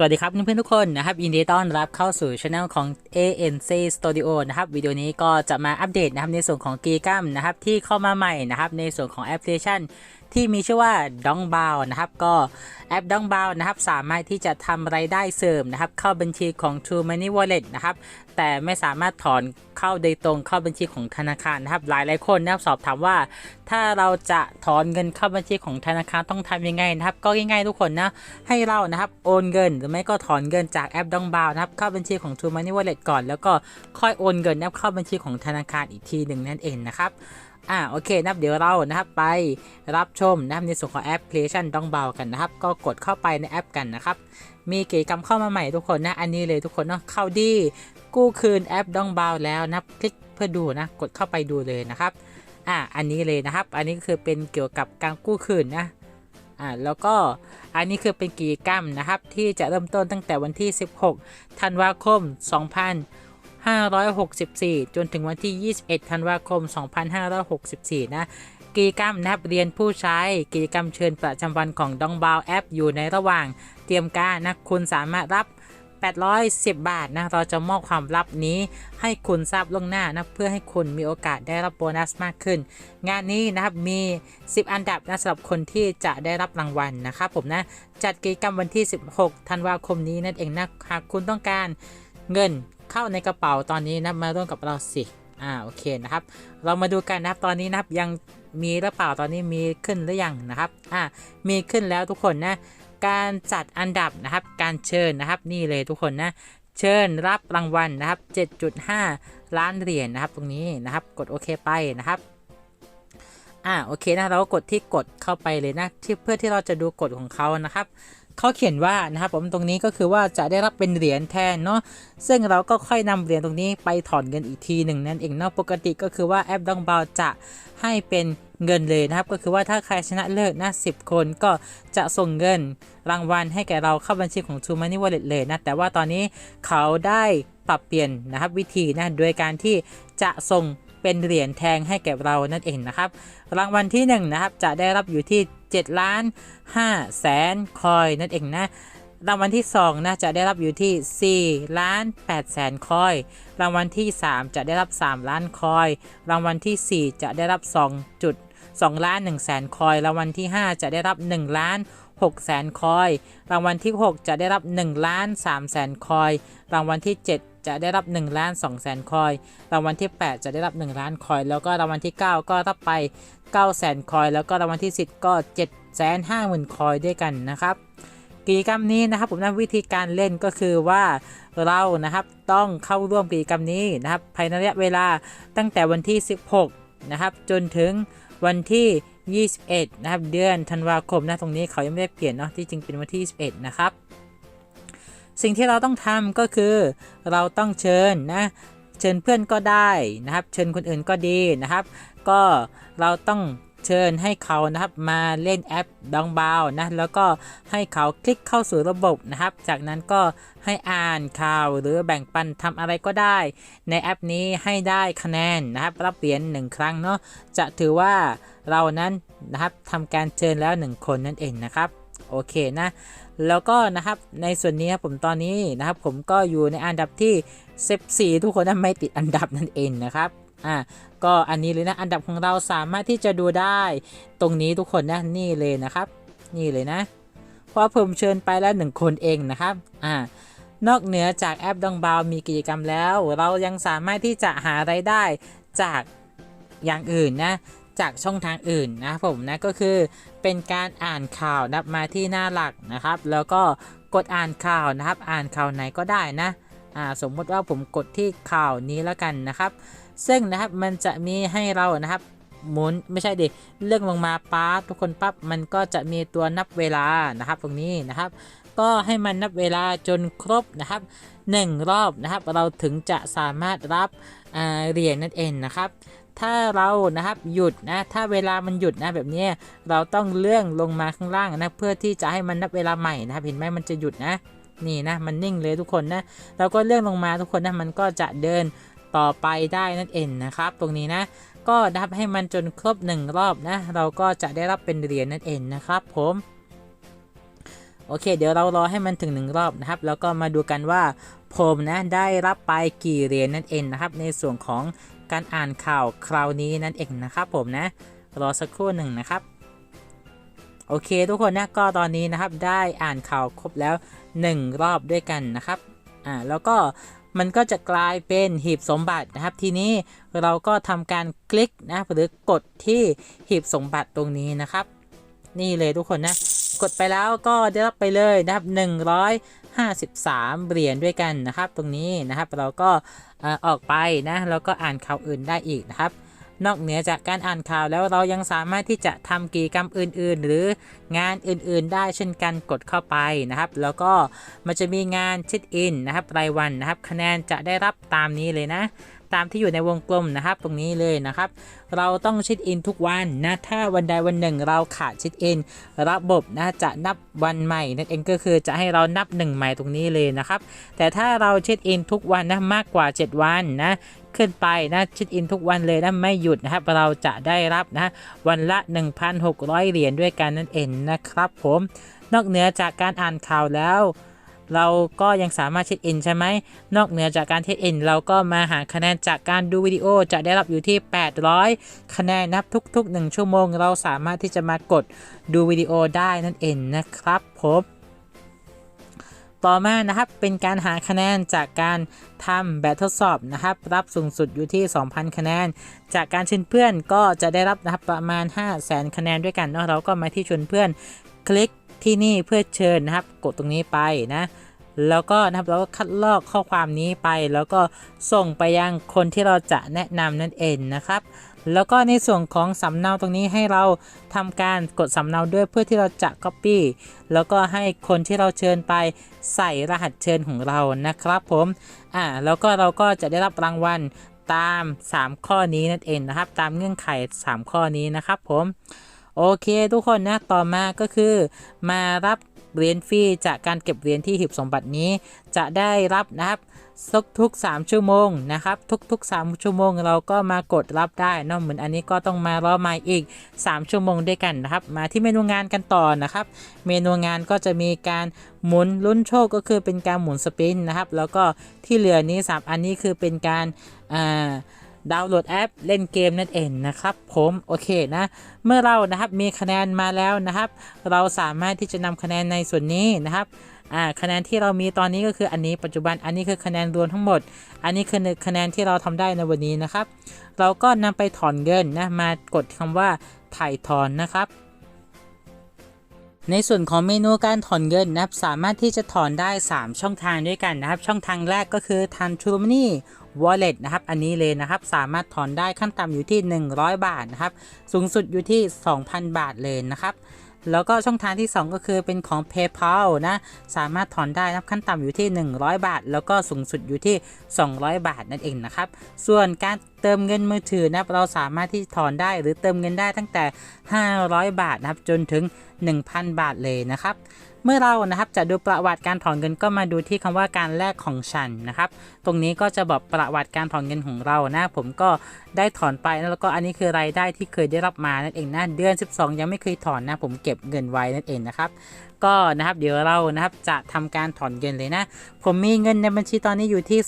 สวัสดีครับเพื่อนๆทุกคนนะครับยินดีต้อนรับเข้าสู่ช anel ของ ANC Studio นะครับวิดีโอนี้ก็จะมาอัปเดตนะครับในส่วนของกีกัมนะครับที่เข้ามาใหม่นะครับในส่วนของแอปพลิเคชัน ที่มีชื่อว่า d o n g b o w นะครับ ก็แอป d o n g b o w นะครับ สามารถที่จะทำรายได้เสริมนะครับ เข้าบัญชีของ True Money Wallet นะครับ แต่ไม่สามารถถอนเข้าโดยตรงเข้าบัญชีของธนาคารนะครับ หลายหลายคนนะครับสอบถามว่า ถ้าเราจะถอนเงินเข้าบัญชีของธนาคารต้องทำยังไงนะครับ ก็ง่ายๆทุกคนนะให้เรานะครับโอนเงิน หรือไม่ก็ถอนเงินจากแอปดองบาวนะครับเข้าบัญชีของ True Money Wallet ก่อน แล้วก็ค่อยโอนเงินนะครับเข้าบัญชีของธนาคารอีกทีหนึ่งนั่นเองนะครับอ่าโอเคนะครับเดี๋ยวเรานะครับไปรับชมนะครับในส่วนของแอปพลิเคชันดองบากันนะครับ ก็กดเข้าไปในแอปกันนะครับ มีกิจกรรมเข้ามาใหม่ทุกคนนะ อันนี้เลยทุกคนเนาะเข้าดีกู้คืนแอปดองบาแล้วนะคลิกเพื่อดูนะ กดเข้าไปดูเลยนะครับอ่าอันนี้เลยนะครับ อันนี้คือเป็นเกี่ยวกับการกู้คืนนะอ่าแล้วก็อันนี้คือเป็นกิจกรรมนะครับ ที่จะเริ่มต้นตั้งแต่วันที่ 16 ธันวาคม 2564 จนถึงวันที่ 21 ธันวาคม 2564 นะกิจกรรมนับเรียนผู้ใช้ กิจกรรมเชิญประจำวันของดองบาวแอปอยู่ในระหว่างเตรียมการนะคุณสามารถรับ 810 บาทนะเราจะมอบความลับนี้ให้คุณทราบล่วงหน้านะเพื่อให้คุณมีโอกาสได้รับโบนัสมากขึ้น งานนี้นะครับมี 10 อันดับนะสำหรับคนที่จะได้รับรางวัลนะครับผมนะจัดกิจกรรมวันที่ 16 ธันวาคมนี้นั่นเองนะหากคุณต้องการเงิน เข้าในกระเป๋าตอนนี้นะมาร่วมกับเราสิอ่าโอเคนะครับ เรามาดูกันนะครับตอนนี้นะครับยังมีหรือเปล่าตอนนี้มีขึ้นหรือยังนะครับอ่ามีขึ้นแล้วทุกคนนะ การจัดอันดับนะครับ การเชิญนะครับนี่เลยทุกคนนะเชิญรับรางวัลนะครับ 7.5 ล้านเหรียญนะครับ ตรงนี้นะครับ กดโอเคไปนะครับอ่าโอเคนะเราก็กดที่กดเข้าไปเลยนะที่เพื่อที่เราจะดูกฎของเขานะครับ เขาเขียนว่านะครับผมตรงนี้ก็คือว่าจะได้รับเป็นเหรียญแทนเนาะซึ่งเราก็ค่อยนำเหรียญตรงนี้ไปถอนเงินอีกทีหนึ่งนั่นเองเนาะปกติก็คือว่าแอปดองบาจะให้เป็นเงินเลยนะครับ ก็คือว่าถ้าใครชนะเลิศนะ10คนก็จะส่งเงินรางวัลให้แก่เราเข้าบัญชีของ True Money Wallet เลยนะแต่ว่าตอนนี้เขาได้ปรับเปลี่ยนนะครับวิธีนะโดยการที่จะส่งเป็นเหรียญแทงให้แก่เรานั่นเองนะครับ รางวัลที่1นนะครับจะได้รับอยู่ที่ 7 ล้าน5แสนคอยนั่นเองนะ รางวัลที่ 2นะจะได้รับอยู่ที่ 4 ล้าน8แสนคอย รางวัลที่ 3 จะได้รับ 3 ล้านคอย รางวัลที่ 4 จะได้รับ 2 จุด2ล้าน1แสนคอย รางวัลที่ 5 จะได้รับ 1 ล้าน6แสนคอย รางวัลที่ 6 จะได้รับ 1 ล้าน3แสนคอย รางวัลที่ 7 จะได้รับ1ล้าน2แสนคอย รางวัลที่ 8 จะได้รับ 1 ล้านคอย แล้วก็รางวัลที่ 9 ก็รับไป9แสนคอย แล้วก็รางวัลที่ 10 ก็7แสน5หมื่นคอยด้วยกันนะครับ กิจกรรมนี้นะครับผมนะวิธีการเล่นก็คือว่าเรานะครับต้องเข้าร่วมกิจกรรมนี้นะครับภายในระยะเวลาตั้งแต่วันที่ 16นะครับจนถึงวันที่21 นะครับ เดือนธันวาคมนะตรงนี้เขายังไม่ได้เปลี่ยนเนาะที่จริงเป็นวันที่ 21 นะครับ สิ่งที่เราต้องทำก็คือ เราต้องเชิญนะเชิญเพื่อนก็ได้นะครับ เชิญคนอื่นก็ดีนะครับ ก็เราต้องเชิญให้เขานะครับมาเล่นแอปดองบาวนะแล้วก็ให้เขาคลิกเข้าสู่ระบบนะครับ จากนั้นก็ให้อ่านข่าวหรือแบ่งปันทำอะไรก็ได้ ในแอปนี้ให้ได้คะแนนนะครับ รับเหรียญหนึ่งครั้งเนาะจะถือว่าเรานั้นนะครับทำการเชิญแล้ว 1 คนนั่นเองนะครับ โอเคนะ แล้วก็นะครับในส่วนนี้ครับผมตอนนี้นะครับ ผมก็อยู่ในอันดับที่ 14 ทุกคนนั้นไม่ติดอันดับนั่นเองนะครับอ่าก็อันนี้เลยนะอันดับของเราสามารถที่จะดูได้ตรงนี้ทุกคนนะนี่เลยนะครับ นี่เลยนะ เพราะผมเชิญไปแล้วหนึ่งคนเองนะครับอ่านอกเหนือจากแอปดองบาวมีกิจกรรมแล้ว เรายังสามารถที่จะหาไรายได้จากอย่างอื่นนะ จากช่องทางอื่นนะผมนะก็คือเป็นการอ่านข่าวนับมาที่หน้าหลักนะครับ แล้วก็กดอ่านข่าวนะครับ อ่านข่าวไหนก็ได้นะอ่าสมมติว่าผมกดที่ข่าวนี้แล้วกันนะครับ ซึ่งนะครับมันจะมีให้เรานะครับหมุนไม่ใช่ดิเลื่อนลงมาป๊าทุกคนปั๊บมันก็จะมีตัวนับเวลานะครับ ตรงนี้นะครับ ก็ให้มันนับเวลาจนครบนะครับ 1 รอบนะครับ เราถึงจะสามารถรับ เหรียญนั่นเองนะครับถ้าเรานะครับหยุดนะถ้าเวลามันหยุดนะแบบนี้เราต้องเลื่อนลงมาข้างล่างนะเพื่อที่จะให้มันนับเวลาใหม่นะครับเห็นไหมมันจะหยุดนะนี่นะมันนิ่งเลยทุกคนนะเราก็เลื่อนลงมาทุกคนนะมันก็จะเดินต่อไปได้นั่นเองนะครับตรงนี้นะก็นับให้มันจนครบ 1 รอบนะเราก็จะได้รับเป็นเหรียญนั่นเองนะครับผม โอเค เดี๋ยวเรารอให้มันถึงหนึ่งรอบนะครับ แล้วก็มาดูกันว่าผมนะได้รับไปกี่เหรียญนั่นเองนะครับ ในส่วนของการอ่านข่าวคราวนี้นั่นเองนะครับ ผมนะ รอสักครู่หนึ่งนะครับ โอเค ทุกคนนะก็ตอนนี้นะครับได้อ่านข่าวครบแล้ว 1 รอบด้วยกันนะครับอ่าแล้วก็มันก็จะกลายเป็นหีบสมบัตินะครับ ทีนี้เราก็ทำการคลิกนะหรือกดที่หีบสมบัติตรงนี้นะครับ นี่เลยทุกคนนะ กดไปแล้วก็ได้รับไปเลยนะครับ 153 เหรียญด้วยกันนะครับ ตรงนี้นะครับเราก็ออกไปนะแล้วก็อ่านข่าวอื่นได้อีกนะครับ นอกเหนือจากการอ่านข่าวแล้วเรายังสามารถที่จะทำกิจกรรมอื่น ๆ หรืองานอื่นๆ ได้เช่นกันกดเข้าไปนะครับ แล้วก็มันจะมีงานเช็คอินนะครับรายวันนะครับ คะแนนจะได้รับตามนี้เลยนะ ตามที่อยู่ในวงกลมนะครับ ตรงนี้เลยนะครับ เราต้องเช็คอินทุกวันนะถ้าวันใดวันหนึ่งเราขาดเช็คอินระบบนะจะนับวันใหม่นั่นเองก็คือจะให้เรานับหนึ่งใหม่ตรงนี้เลยนะครับ แต่ถ้าเราเช็คอินทุกวันนะมากกว่า 7 วันนะขึ้นไปนะเช็คอินทุกวันเลยนะไม่หยุดนะครับ เราจะได้รับนะวันละ 1,600 เหรียญด้วยกันนั่นเองนะครับผม นอกเหนือจากการอ่านข่าวแล้ว เราก็ยังสามารถเช็คอินใช่ไหม นอกเหนือจากการเช็คอิน เราก็มาหาคะแนนจากการดูวิดีโอจะได้รับอยู่ที่ 800 คะแนนนับทุก ๆ 1 ชั่วโมง เราสามารถที่จะมากดดูวิดีโอได้นั่นเองนะครับผมต่อมานะครับเป็นการหาคะแนนจากการทำแบบทดสอบนะครับ รับสูงสุดอยู่ที่ 2,000 คะแนน จากการชิญเพื่อนก็จะได้รับนะครับประมาณ 5 0 0 0 0 0 คะแนนด้วยกันเนาะเราก็มาที่ชวนเพื่อน คลิก ที่นี่เพื่อเชิญนะครับ กดตรงนี้ไปนะแล้วก็นะครับเราก็คัดลอกข้อความนี้ไป แล้วก็ส่งไปยังคนที่เราจะแนะนำนั่นเองนะครับ แล้วก็ในส่วนของสำเนาตรงนี้ให้เราทำการกดสำเนาด้วยเพื่อที่เราจะ copy แล้วก็ให้คนที่เราเชิญไปใส่รหัสเชิญของเรานะครับผมอ่าแล้วก็เราก็จะได้รับรางวัลตาม 3 ข้อนี้นั่นเองนะครับ ตามเงื่อนไข 3 ข้อนี้นะครับผม โอเคทุกคนนะต่อมาก็คือ มารับเหรียญฟรีจากการเก็บเหรียญที่หีบสมบัตินี้ จะได้รับนะครับทุกทุก3ชั่วโมงนะครับ ทุก ๆ 3 ชั่วโมงเราก็มากดรับได้นอะเหมือนอันนี้ก็ต้องมารอใหม่อีก 3 ชั่วโมงด้วยกันนะครับ มาที่เมนูงานกันต่อนะครับ เมนูงานก็จะมีการหมุนลุ้นโชคก็คือเป็นการหมุนสปินนะครับ แล้วก็ที่เหลือนี้3อันนี้คือเป็นการอ่า ดาวน์โหลดแอปเล่นเกมนั่นเองนะครับผมโอเคนะ เมื่อเรานะครับมีคะแนนมาแล้วนะครับ เราสามารถที่จะนำคะแนนในส่วนนี้นะครับอ่าคะแนนที่เรามีตอนนี้ก็คืออันนี้ปัจจุบันอันนี้คือคะแนนรวมทั้งหมด อันนี้คือคะแนนที่เราทำได้ในวันนี้นะครับ เราก็นำไปถอนเงินนะมากดคำว่าถ่ายถอนนะครับ ในส่วนของเมนูการถอนเงินนะครับสามารถที่จะถอนได้ 3 ช่องทางด้วยกันนะครับ ช่องทางแรกก็คือทาง True Money Wallet นะครับ อันนี้เลยนะครับ สามารถถอนได้ขั้นต่ำอยู่ที่ 100 บาทนะครับ สูงสุดอยู่ที่ 2,000 บาทเลยนะครับ แล้วก็ช่องทางที่ 2 ก็คือเป็นของ PayPal นะ สามารถถอนได้นับขั้นต่ำอยู่ที่ 100 บาท แล้วก็สูงสุดอยู่ที่ 200 บาทนั่นเองนะครับ ส่วนการเติมเงินมือถือนับเราสามารถที่ถอนได้หรือเติมเงินได้ตั้งแต่ 500 บาทนะครับจนถึง 1,000 บาทเลยนะครับ มื่อเรานะครับจะดูประวัติการถอนเงินก็มาดูที่คำว่าการแลกของฉันนะครับ ตรงนี้ก็จะบอกประวัติการถอนเงินของเรานะ ผมก็ได้ถอนไปแล้วก็อันนี้คือรายได้ที่เคยได้รับมานั่นเองนะเดือน 12 ยังไม่เคยถอนนะ ผมเก็บเงินไว้นั่นเองนะครับก็นะครับเดี๋ยวเรานะครับจะทำการถอนเงินเลยนะ ผมมีเงินในบัญชีตอนนี้อยู่ที่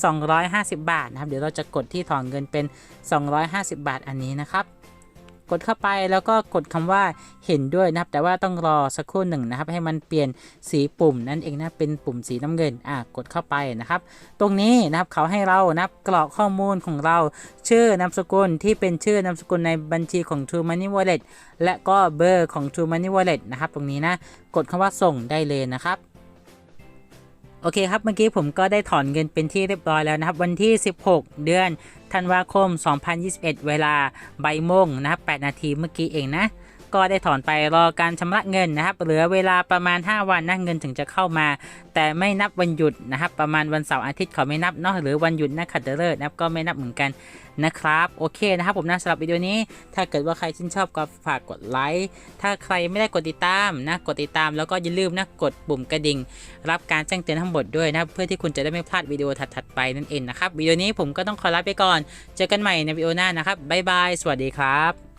250 บาทนะครับเดี๋ยวเราจะกดที่ถอนเงินเป็น 250 บาทอันนี้นะครับ กดเข้าไปแล้วก็กดคำว่าเห็นด้วยนะครับ แต่ว่าต้องรอสักครู่หนึ่งนะครับ ให้มันเปลี่ยนสีปุ่มนั่นเองนะเป็นปุ่มสีน้ำเงินอะกดเข้าไปนะครับ ตรงนี้นะครับเขาให้เรานะครับกรอกข้อมูลของเรา ชื่อนามสกุลที่เป็นชื่อนามสกุลในบัญชีของ True Money Wallet และก็เบอร์ของ True Money Wallet นะครับ ตรงนี้นะกดคำว่าส่งได้เลยนะครับ โอเคครับเมื่อกี้ผมก็ได้ถอนเงินเป็นที่เรียบร้อยแล้วนะครับ วันที่ 16 เดือนธันวาคม 2021 เวลาบ่ายโมงนะครับ8นาทีเมื่อกี้เองนะ ก็ได้ถอนไปรอการชำระเงินนะครับ เหลือเวลาประมาณ 5 วันนะเงินถึงจะเข้ามา แต่ไม่นับวันหยุดนะครับประมาณวันเสาร์อาทิตย์เขาไม่นับเนาะหรือวันหยุดนักขัตฤกษ์นะครับก็ไม่นับเหมือนกันนะครับโอเคนะครับผมนะสำหรับวิดีโอนี้ ถ้าเกิดว่าใครชื่นชอบก็ฝากกดไลค์ถ้าใครไม่ได้กดติดตามนะกดติดตามแล้วก็อย่าลืมนะกดปุ่มกระดิ่ง รับการแจ้งเตือนทั้งหมดด้วยนะเพื่อที่คุณจะได้ไม่พลาดวิดีโอถัดๆไปนั่นเองนะครับวิดีโอนี้ผมก็ต้องขอลาไปก่อน เจอกันใหม่ในวิดีโอหน้านะครับบ๊ายบายสวัสดีครับ